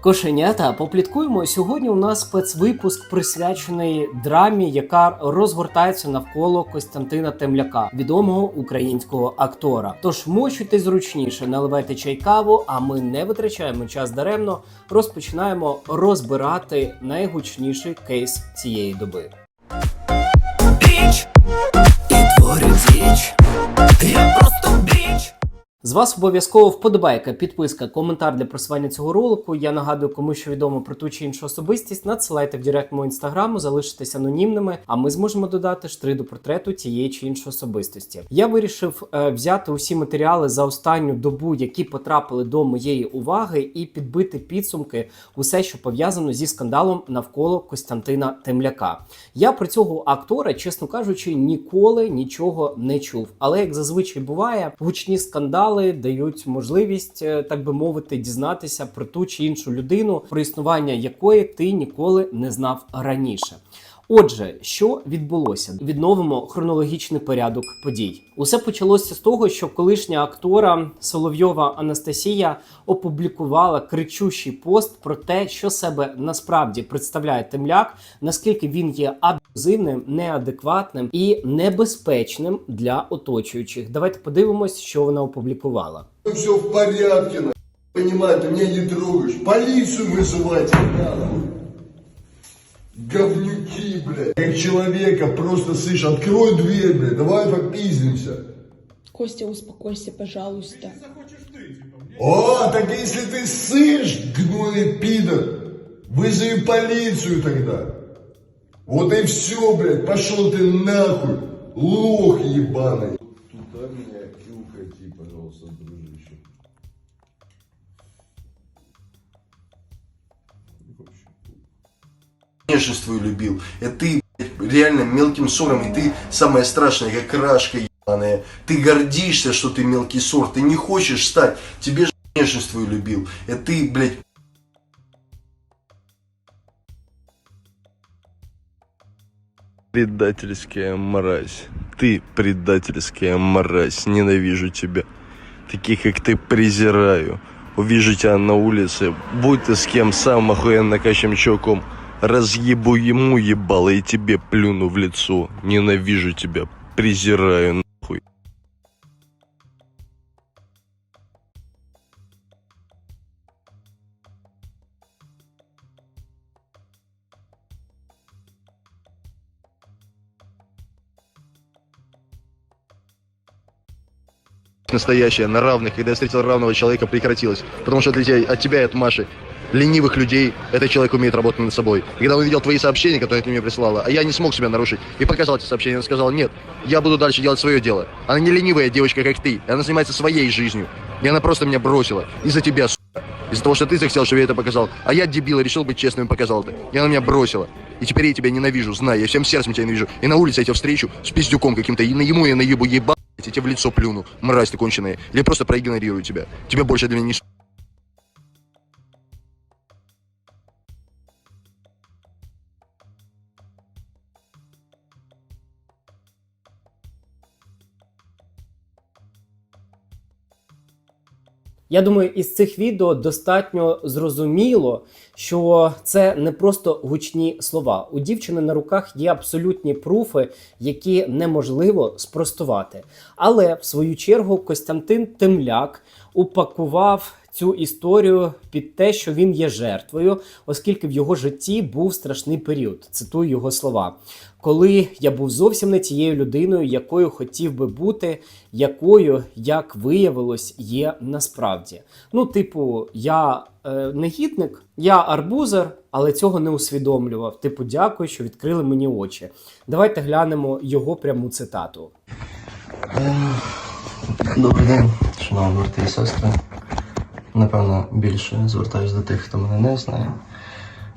Кошенята, попліткуємо. Сьогодні у нас спецвипуск присвячений драмі, яка розгортається навколо Костянтина Темляка, відомого українського актора. Тож мочуйте зручніше, наливайте чай каву, а ми не витрачаємо час даремно. Розпочинаємо розбирати найгучніший кейс цієї доби. Біч і річ. Я. З вас обов'язково вподобайка, підписка, коментар для просування цього ролику. Я нагадую, кому що відомо про ту чи іншу особистість, надсилайте в директ мого інстаграму, залишитесь анонімними, а ми зможемо додати штри до портрету тієї чи іншої особистості. Я вирішив е, взяти усі матеріали за останню добу, які потрапили до моєї уваги, і підбити підсумки усе, що пов'язано зі скандалом навколо Костянтина Темляка. Я про цього актора, чесно кажучи, ніколи нічого не чув. Але як зазвичай буває, гучні скандали дають можливість, е, так би мовити, дізнатися про ту чи іншу людину, про існування якої ти ніколи не знав раніше. Отже, що відбулося? Відновимо хронологічний порядок подій. Усе почалося з того, що колишня актора Соловйова Анастасія опублікувала кричущий пост про те, що себе насправді представляє темляк, наскільки він є абузивним, неадекватним і небезпечним для оточуючих. Давайте подивимось, що вона опублікувала. Все в порядке, на. Понимаю, ты меня не трогаешь. Полицию вызывать надо. Говнюки, блядь. Как человека просто, слышь, открой дверь, блядь, давай попиздимся. Костя, успокойся, пожалуйста. О, так если ты сышь, гнойный пидор, вызови полицию тогда. Вот и все, блядь, пошел ты нахуй, лох ебаный. Туда меня внешность твою любил. И ты реально мелким ссором, и ты самая страшная, как крашка ебаная. Ты гордишься, что ты мелкий ссор, ты не хочешь стать, тебе же внешность твою любил. И ты, блядь, Предательская мразь. Ты предательская мразь. Ненавижу тебя. Таких, как ты, презираю. Увижу тебя на улице. Будь ты с кем сам охуенно накачем чуваком. Разъебу ему ебало и тебе плюну в лицо. Ненавижу тебя. Презираю нахуй. настоящее, на равных, когда я встретил равного человека, прекратилось. Потому что для тебя, от тебя и от Маши, ленивых людей, этот человек умеет работать над собой. И когда он увидел твои сообщения, которые ты мне присылала, а я не смог себя нарушить, и показал эти сообщения, он сказал, нет, я буду дальше делать свое дело. Она не ленивая девочка, как ты, и она занимается своей жизнью. И она просто меня бросила. Из-за тебя, сука. Из-за того, что ты захотел, чтобы я это показал. А я, дебил, решил быть честным и показал это. И она меня бросила. И теперь я тебя ненавижу, знай, я всем сердцем тебя ненавижу. И на улице я тебя встречу с пиздюком каким-то, и на ему я наебу еба, я тебе в лицо плюну, мразь ты конченая. Или просто проигнорирую тебя. Тебя больше для меня не Я думаю, із цих відео достатньо зрозуміло, що це не просто гучні слова. У дівчини на руках є абсолютні пруфи, які неможливо спростувати. Але в свою чергу Костянтин Темляк упакував цю історію під те, що він є жертвою, оскільки в його житті був страшний період. Цитую його слова. Коли я був зовсім не тією людиною, якою хотів би бути, якою, як виявилось, є насправді. Ну, типу, я е, негідник, я арбузер, але цього не усвідомлював. Типу, дякую, що відкрили мені очі. Давайте глянемо його пряму цитату. Добрий день, шановні брати і сестри. Напевно, більше звертаюсь до тих, хто мене не знає.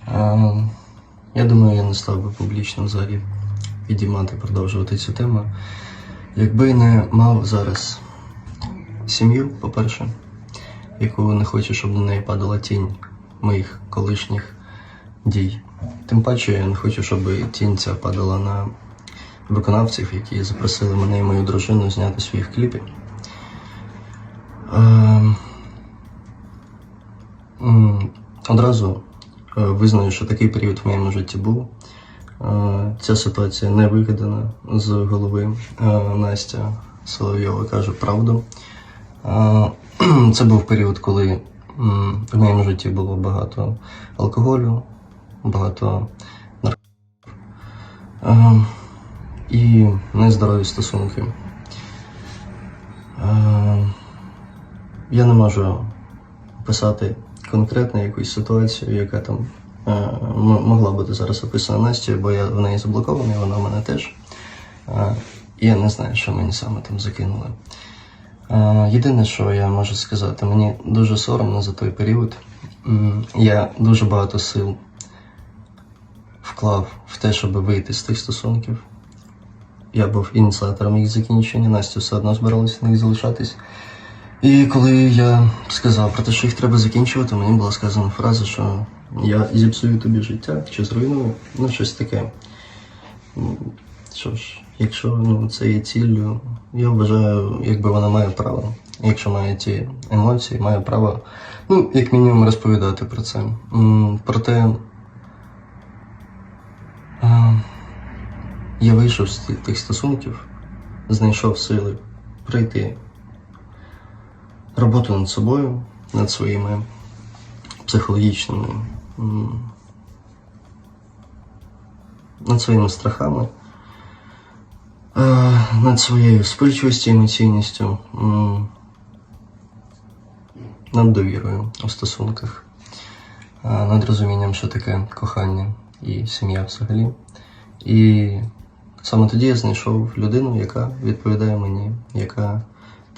Ем, я думаю, я не став би публічно взагалі підіймати, продовжувати цю тему. Якби не мав зараз сім'ю, по-перше, яку не хочу, щоб на неї падала тінь моїх колишніх дій. Тим паче я не хочу, щоб тінь ця падала на виконавців, які запросили мене і мою дружину зняти своїх кліпів. Одразу е, визнаю, що такий період в моєму житті був. Е, Ця ситуація не викидана з голови. Е, Настя Соловйова каже правду. Це був період, коли в моєму житті було багато алкоголю, багато наркотиків і нездорові стосунки. Я не можу описати конкретно якусь ситуацію, яка там е, могла бути зараз описана Настю, бо я в неї заблокований, вона в мене теж. Е, я не знаю, що мені саме там закинули. Е, єдине, що я можу сказати, мені дуже соромно за той період. Я дуже багато сил вклав в те, щоб вийти з тих стосунків. Я був ініціатором їх закінчення, Настя все одно збиралася в них залишатись. І коли я сказав про те, що їх треба закінчувати, мені була сказана фраза, що я зіпсую тобі життя чи зруйную, ну щось таке. Що ж, якщо ну, це є ціллю, я вважаю, якби вона має право. Якщо має ті емоції, має право, ну, як мінімум, розповідати про це. Проте я вийшов з тих стосунків, знайшов сили прийти роботу над собою, над своїми психологічними, над своїми страхами, е, над своєю спильчивістю, емоційністю, над довірою у стосунках, е, над розумінням, що таке кохання і сім'я взагалі. І саме тоді я знайшов людину, яка відповідає мені, яка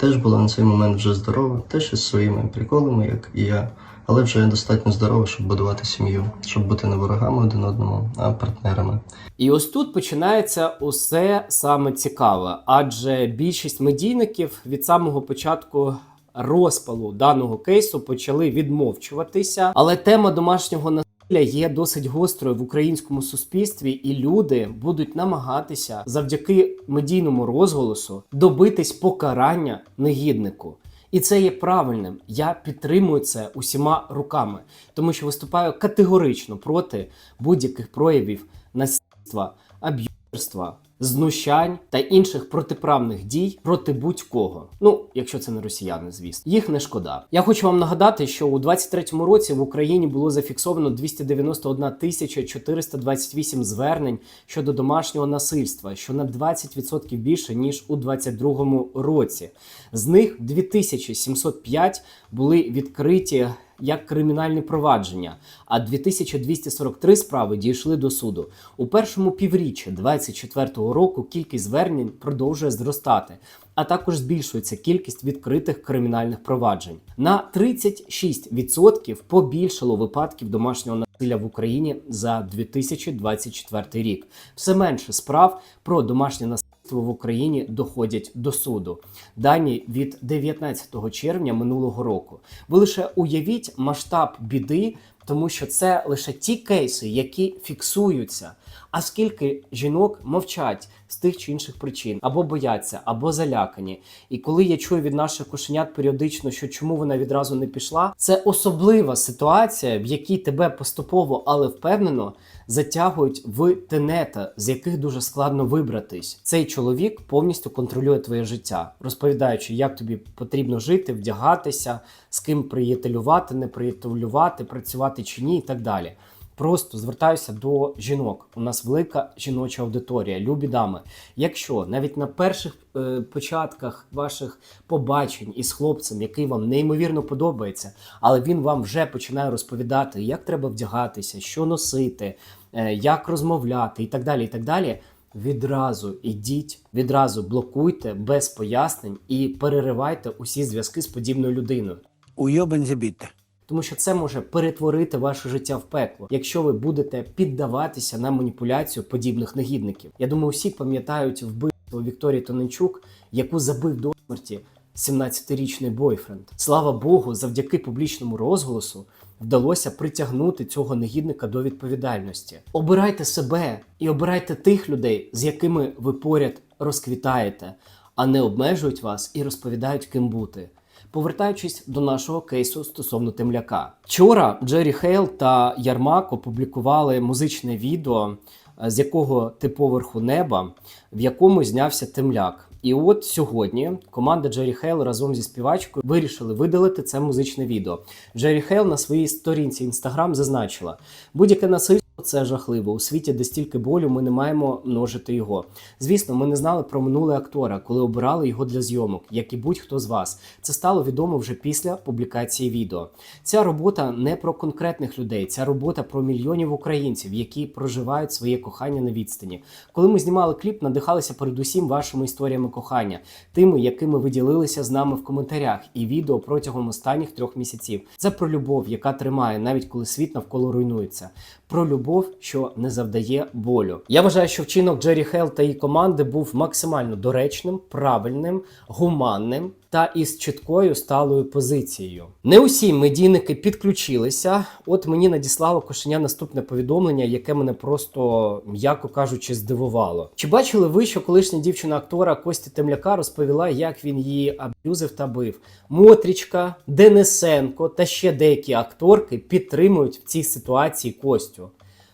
теж була на цей момент вже здорова, теж із своїми приколами, як і я, але вже достатньо здорова, щоб будувати сім'ю, щоб бути не ворогами один одному, а партнерами. І ось тут починається усе саме цікаве, адже більшість медійників від самого початку. Розпалу даного кейсу почали відмовчуватися, але тема домашнього насилля є досить гострою в українському суспільстві, і люди будуть намагатися завдяки медійному розголосу добитись покарання негіднику. І це є правильним. Я підтримую це усіма руками, тому що виступаю категорично проти будь-яких проявів насильства, аб'юзерства, знущань та інших протиправних дій проти будь-кого. Ну, якщо це не росіяни, звісно, їх не шкода. Я хочу вам нагадати, що у 23-му році в Україні було зафіксовано 291 тисяча 428 звернень щодо домашнього насильства, що на 20% більше ніж у 22-му році. З них 2705 були відкриті як кримінальні провадження, а 2243 справи дійшли до суду. У першому півріччі 2024 року кількість звернень продовжує зростати, а також збільшується кількість відкритих кримінальних проваджень. На 36% побільшало випадків домашнього насилля в Україні за 2024 рік. Все менше справ про домашнє насильство в Україні доходять до суду. Дані від 19 червня минулого року. Ви лише уявіть масштаб біди, тому що це лише ті кейси, які фіксуються. А скільки жінок мовчать з тих чи інших причин, або бояться, або залякані. І коли я чую від наших кошенят періодично, що чому вона відразу не пішла, це особлива ситуація, в якій тебе поступово, але впевнено затягують в тенета, з яких дуже складно вибратись. Цей чоловік повністю контролює твоє життя, розповідаючи, як тобі потрібно жити, вдягатися, з ким приятелювати, не приятелювати, працювати чи ні, і так далі. Просто звертаюся до жінок. У нас велика жіноча аудиторія, любі дами. Якщо навіть на перших е, початках ваших побачень із хлопцем, який вам неймовірно подобається, але він вам вже починає розповідати, як треба вдягатися, що носити, е, як розмовляти і так далі. і так далі. Відразу ідіть, відразу блокуйте без пояснень і переривайте усі зв'язки з подібною людиною. Уйобан біте. Тому що це може перетворити ваше життя в пекло, якщо ви будете піддаватися на маніпуляцію подібних негідників. Я думаю, всі пам'ятають вбивство Вікторії Тоненчук, яку забив до смерті 17-річний бойфренд. Слава Богу, завдяки публічному розголосу вдалося притягнути цього негідника до відповідальності. Обирайте себе і обирайте тих людей, з якими ви поряд розквітаєте, а не обмежують вас і розповідають, ким бути. Повертаючись до нашого кейсу стосовно темляка, вчора Джері Хейл та Ярмак опублікували музичне відео, е, з якого ти поверху неба, в якому знявся темляк. І от сьогодні команда Джері Хейл разом зі співачкою вирішили видалити це музичне відео. Джері Хейл на своїй сторінці Інстаграм зазначила: будь-яке насильство це жахливо. У світі, де стільки болю, ми не маємо множити його. Звісно, ми не знали про минуле актора, коли обирали його для зйомок, як і будь-хто з вас. Це стало відомо вже після публікації відео. Ця робота не про конкретних людей, ця робота про мільйонів українців, які проживають своє кохання на відстані. Коли ми знімали кліп, надихалися передусім вашими історіями кохання, тими, якими ви ділилися з нами в коментарях, і відео протягом останніх трьох місяців. Це про любов, яка тримає, навіть коли світ навколо руйнується. Про любов, що не завдає болю. Я вважаю, що вчинок Джері Хелл та її команди був максимально доречним, правильним, гуманним та із чіткою сталою позицією. Не усі медійники підключилися. От мені надіслало кошеня наступне повідомлення, яке мене просто, м'яко кажучи, здивувало. Чи бачили ви, що колишня дівчина актора Кості Темляка розповіла, як він її аб'юзив та бив? Мотрічка, Денисенко та ще деякі акторки підтримують в цій ситуації Костю.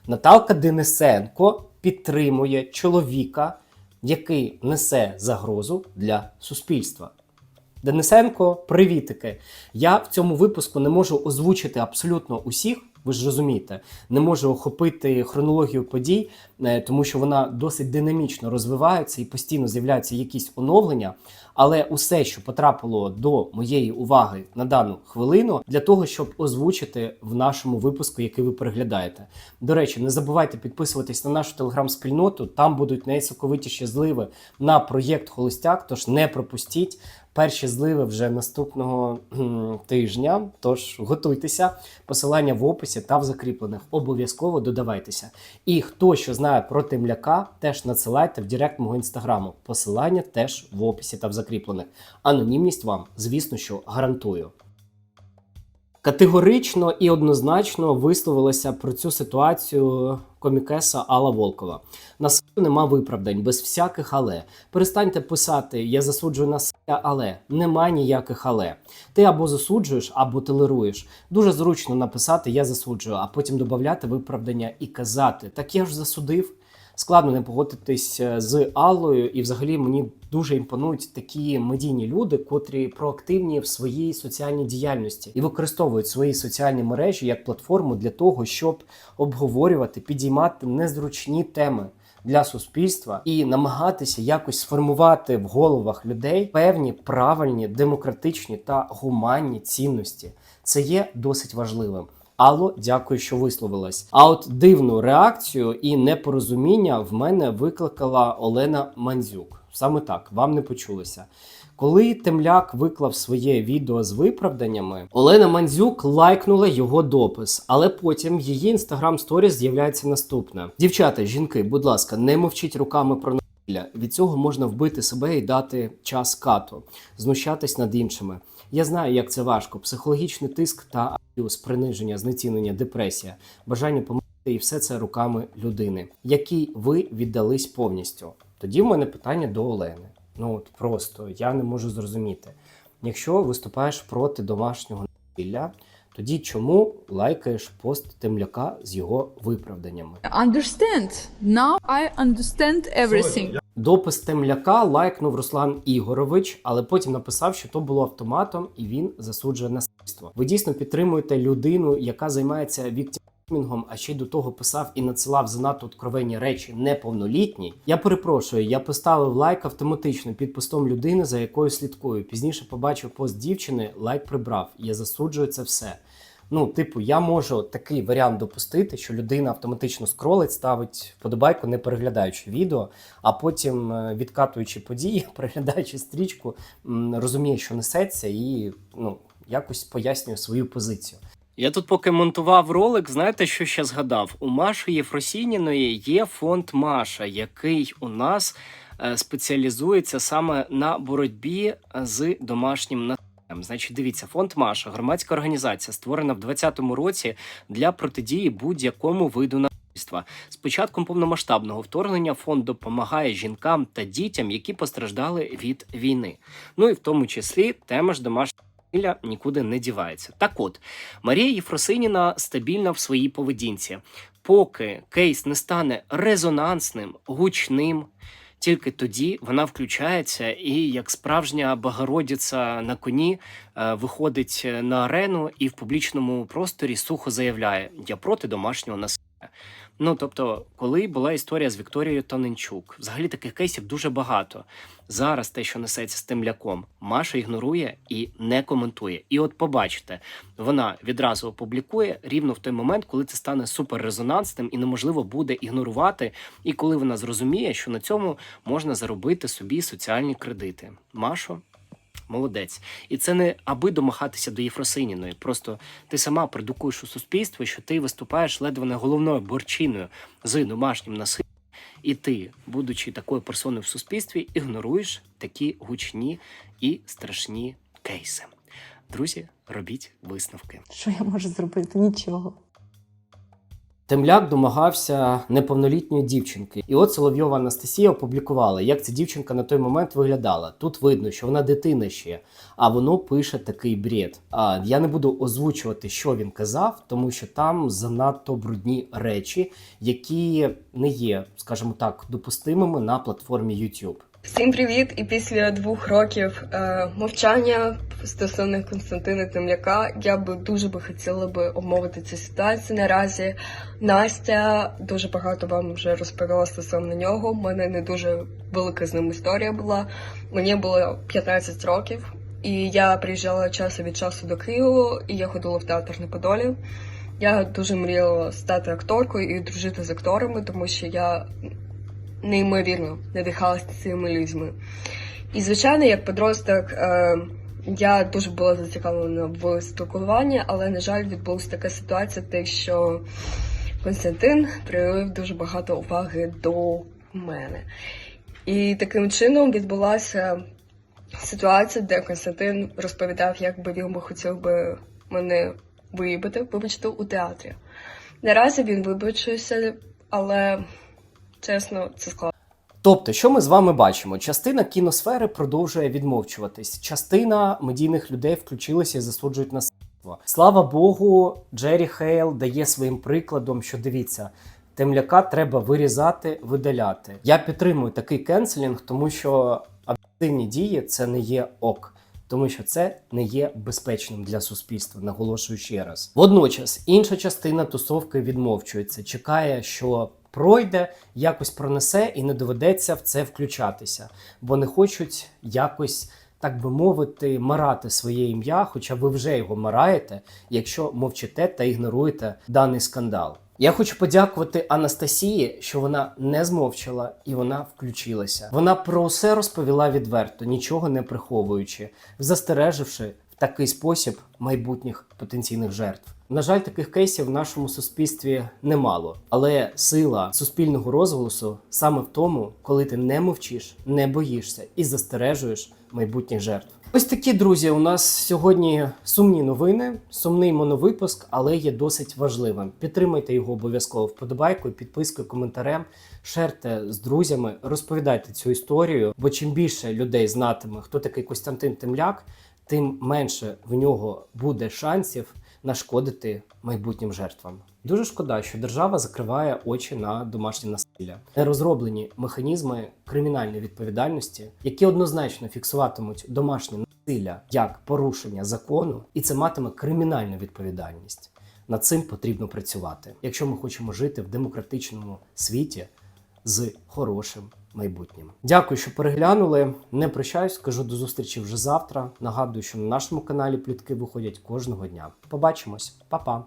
Наталка Денисенко підтримує чоловіка, який несе загрозу для суспільства. Денисенко, привітики. Я в цьому випуску не можу озвучити абсолютно усіх. Ви ж розумієте, не можу охопити хронологію подій, е, тому що вона досить динамічно розвивається і постійно з'являються якісь оновлення. Але усе, що потрапило до моєї уваги на дану хвилину, для того, щоб озвучити в нашому випуску, який ви переглядаєте. До речі, не забувайте підписуватись на нашу телеграм-спільноту. Там будуть найсоковитіші зливи на проєкт Холостяк. Тож не пропустіть. Перші зливи вже наступного тижня. Тож готуйтеся. Посилання в описі та в закріплених. Обов'язково додавайтеся. І хто що знає про темляка, теж надсилайте в директ мого інстаграму. Посилання теж в описі та в закріплених. Анонімність вам, звісно, що гарантую. Категорично і однозначно висловилася про цю ситуацію комікеса Алла Волкова. На суду нема виправдань, без всяких але. Перестаньте писати Я засуджую насилля, але нема ніяких але. Ти або засуджуєш, або толеруєш. Дуже зручно написати Я засуджую, а потім додати виправдання і казати Так я ж засудив. Складно не погодитись е, з Аллою, і взагалі мені дуже імпонують такі медійні люди, котрі проактивні в своїй соціальній діяльності і використовують свої соціальні мережі як платформу для того, щоб обговорювати, підіймати незручні теми. Для суспільства і намагатися якось сформувати в головах людей певні правильні, демократичні та гуманні цінності. Це є досить важливим. Алло, дякую, що висловилась. А от дивну реакцію і непорозуміння в мене викликала Олена Мандзюк. Саме так, вам не почулося. Коли Темляк виклав своє відео з виправданнями, Олена Мандзюк лайкнула його допис, але потім її інстаграм сторіс з'являється наступне: Дівчата, жінки, будь ласка, не мовчіть руками про насилля. Від цього можна вбити себе і дати час кату, знущатись над іншими. Я знаю, як це важко: психологічний тиск та аб'юз, приниження, знецінення, депресія, бажання померти і все це руками людини, якій ви віддались повністю. Тоді в мене питання до Олени. Ну от просто я не можу зрозуміти. Якщо виступаєш проти домашнього насилля, тоді чому лайкаєш пост темляка з його виправданнями? Understand. Now I understand everything. Допис темляка лайкнув Руслан Ігорович, але потім написав, що то було автоматом і він засуджує насильство. Ви дійсно підтримуєте людину, яка займається віктімінгом, а ще й до того писав і надсилав занадто откровенні речі неповнолітні. Я перепрошую, я поставив лайк автоматично під постом людини, за якою слідкую. Пізніше побачив пост дівчини, лайк прибрав. Я засуджую це все. Ну, типу, я можу такий варіант допустити, що людина автоматично скролить, ставить вподобайку, не переглядаючи відео, а потім, е, відкатуючи події, переглядаючи стрічку, розуміє, що несеться, і ну, якось пояснює свою позицію. Я тут, поки монтував ролик, знаєте, що ще згадав? У Маші Єфросініної є фонд Маша, який у нас е, спеціалізується саме на боротьбі з домашнім насиллям. Значить, дивіться, фонд Маша, громадська організація, створена в 2020 році для протидії будь-якому виду насильства. З початком повномасштабного вторгнення фонд допомагає жінкам та дітям, які постраждали від війни. Ну і в тому числі тема ж домашнього нікуди не дівається. Так от, Марія Єфросиніна стабільна в своїй поведінці. Поки кейс не стане резонансним, гучним, тільки тоді вона включається і, як справжня Богородиця на коні, е, виходить на арену і в публічному просторі сухо заявляє: Я проти домашнього насилля. Ну тобто, коли була історія з Вікторією Тоненчук, взагалі таких кейсів дуже багато. Зараз те, що несеться з темляком, Маша ігнорує і не коментує. І от побачите, вона відразу опублікує рівно в той момент, коли це стане суперрезонансним і неможливо буде ігнорувати. І коли вона зрозуміє, що на цьому можна заробити собі соціальні кредити. Машо, молодець. І це не аби домахатися до Єфросиніної. Просто ти сама продукуєш у суспільстві, що ти виступаєш ледве не головною борчиною з домашнім насиллям. І ти, будучи такою персоною в суспільстві, ігноруєш такі гучні і страшні кейси. Друзі, робіть висновки. Що я можу зробити? Нічого. Темляк домагався неповнолітньої дівчинки. І от Соловйова Анастасія опублікувала, як ця дівчинка на той момент виглядала. Тут видно, що вона дитина ще, а воно пише такий бред. А я не буду озвучувати, що він казав, тому що там занадто брудні речі, які не є, скажімо так, допустимими на платформі YouTube. Всім привіт! І після двох років е, мовчання стосовно Константина Темляка я би дуже би хотіла би обмовити цю ситуацію наразі. Настя дуже багато вам вже розповіла стосовно нього. У мене не дуже велика з ним історія була. Мені було 15 років, і я приїжджала часу від часу до Києва, і я ходила в театр на Подолі. Я дуже мріяла стати акторкою і дружити з акторами, тому що я неймовірно надихалася цими людьми. І, звичайно, як подросток, е, я дуже була зацікавлена в спілкуванні, але, на жаль, відбулася така ситуація, те, що Константин проявив дуже багато уваги до мене. І таким чином відбулася ситуація, де Константин розповідав, як би він би хотів би мене виїбати, вибачте, у театрі. Наразі він вибачився, але чесно, це складно. Тобто, що ми з вами бачимо? Частина кіносфери продовжує відмовчуватись. Частина медійних людей включилася і засуджують насильство. Слава Богу, Джері Хейл дає своїм прикладом, що дивіться. Темляка треба вирізати, видаляти. Я підтримую такий кенселінг, тому що об'єктивні дії це не є ок, тому що це не є безпечним для суспільства. Наголошую ще раз. Водночас інша частина тусовки відмовчується, чекає, що пройде, якось пронесе і не доведеться в це включатися, бо не хочуть якось. Так би мовити, марати своє ім'я, хоча ви вже його мараєте, якщо мовчите та ігноруєте даний скандал. Я хочу подякувати Анастасії, що вона не змовчала і вона включилася. Вона про все розповіла відверто, нічого не приховуючи, застереживши в такий спосіб майбутніх потенційних жертв. На жаль, таких кейсів в нашому суспільстві немало, але сила суспільного розголосу саме в тому, коли ти не мовчиш, не боїшся і застережуєш майбутніх жертв. Ось такі друзі. У нас сьогодні сумні новини, сумний моновипуск, але є досить важливим. Підтримайте його обов'язково вподобайкою, підпискою, коментарем, шерте з друзями, розповідайте цю історію. Бо чим більше людей знатиме, хто такий Костянтин Темляк, тим менше в нього буде шансів нашкодити майбутнім жертвам. Дуже шкода, що держава закриває очі на домашнє насилля. Не розроблені механізми кримінальної відповідальності, які однозначно фіксуватимуть домашнє насилля як порушення закону, і це матиме кримінальну відповідальність. Над цим потрібно працювати, якщо ми хочемо жити в демократичному світі з хорошим майбутнім. Дякую, що переглянули. Не прощаюсь, кажу до зустрічі вже завтра. Нагадую, що на нашому каналі плітки виходять кожного дня. Побачимось, Па-па!